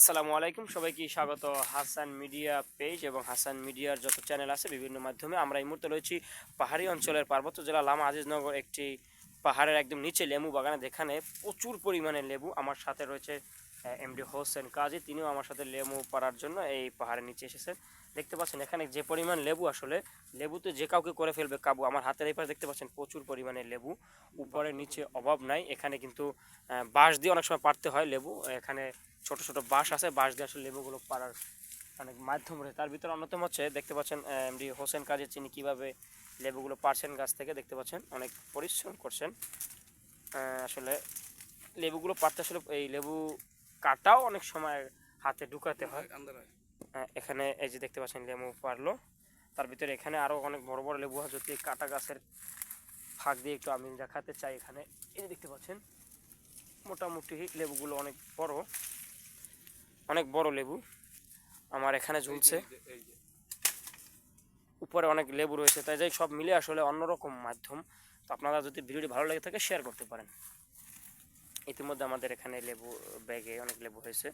আসসালামু আলাইকুম। সবাইকে স্বাগত। হাসান মিডিয়া পেজ এবং হাসান মিডিয়ার যত চ্যানেল আছে বিভিন্ন মাধ্যমে আমরা এই মুহূর্তে রয়েছি পাহাড়ি অঞ্চলের পার্বত্য জেলা লামা আজিজনগর একটি পাহাড়ের একদম নিচে লেবু বাগানে যেখানে প্রচুর পরিমাণে লেবু আমার সাথে রয়েছে এমডি হোসেন কাজী। তিনিও আমার সাথে লেবু পাড়ার জন্য এই পাহাড়ের নিচে এসেছেন। দেখতে পাচ্ছেন এখানে যে পরিমাণ লেবু আসলে লেবু তো যে কাউকে করে ফেলবে কাবু, আমার হাতের এই পাশে দেখতে পাচ্ছেন প্রচুর পরিমাণে লেবু। উপরে নিচে অভাব নাই। এখানে কিন্তু বাঁশ দিয়ে অনেক সময় পারতে হয় লেবু। এখানে ছোট ছোট বাঁশ আছে বাঁশ দিয়ে আসলে লেবুগুলো পাড়ার অনেক মাধ্যম রয়েছে। তার ভিতরে অন্যতম হচ্ছে দেখতে পাচ্ছেন এমডি হোসেন কাজে চিনি কীভাবে লেবুগুলো পারছেন গাছ থেকে দেখতে পাচ্ছেন অনেক পরিশ্রম করছেন। আসলে লেবুগুলো পারতে আসলে এই লেবু কাটাও অনেক সময় হাতে ঢুকাতে হয়। এখানে এই যে দেখতে পাচ্ছেন লেবু পারল তার ভিতরে এখানে আরও অনেক বড় বড় লেবু আছে যদি কাটা গাছের ফাঁক দিয়ে একটু আমি দেখাতে চাই এখানে। এই যে দেখতে পাচ্ছেন মোটামুটি লেবুগুলো অনেক বড়। অনেক বড় লেবু। আমার এখানে ঝুলছে। উপরে অনেক লেবু রয়েছে। তাই যাই সব মিলে আসলে অন্যরকম মাধ্যম। তো আপনারা যদি ভিডিওটি ভালো লাগে থাকে শেয়ার করতে পারেন। ইতিমধ্যে আমাদের এখানে লেবু ব্যাগে অনেক লেবু হয়েছে।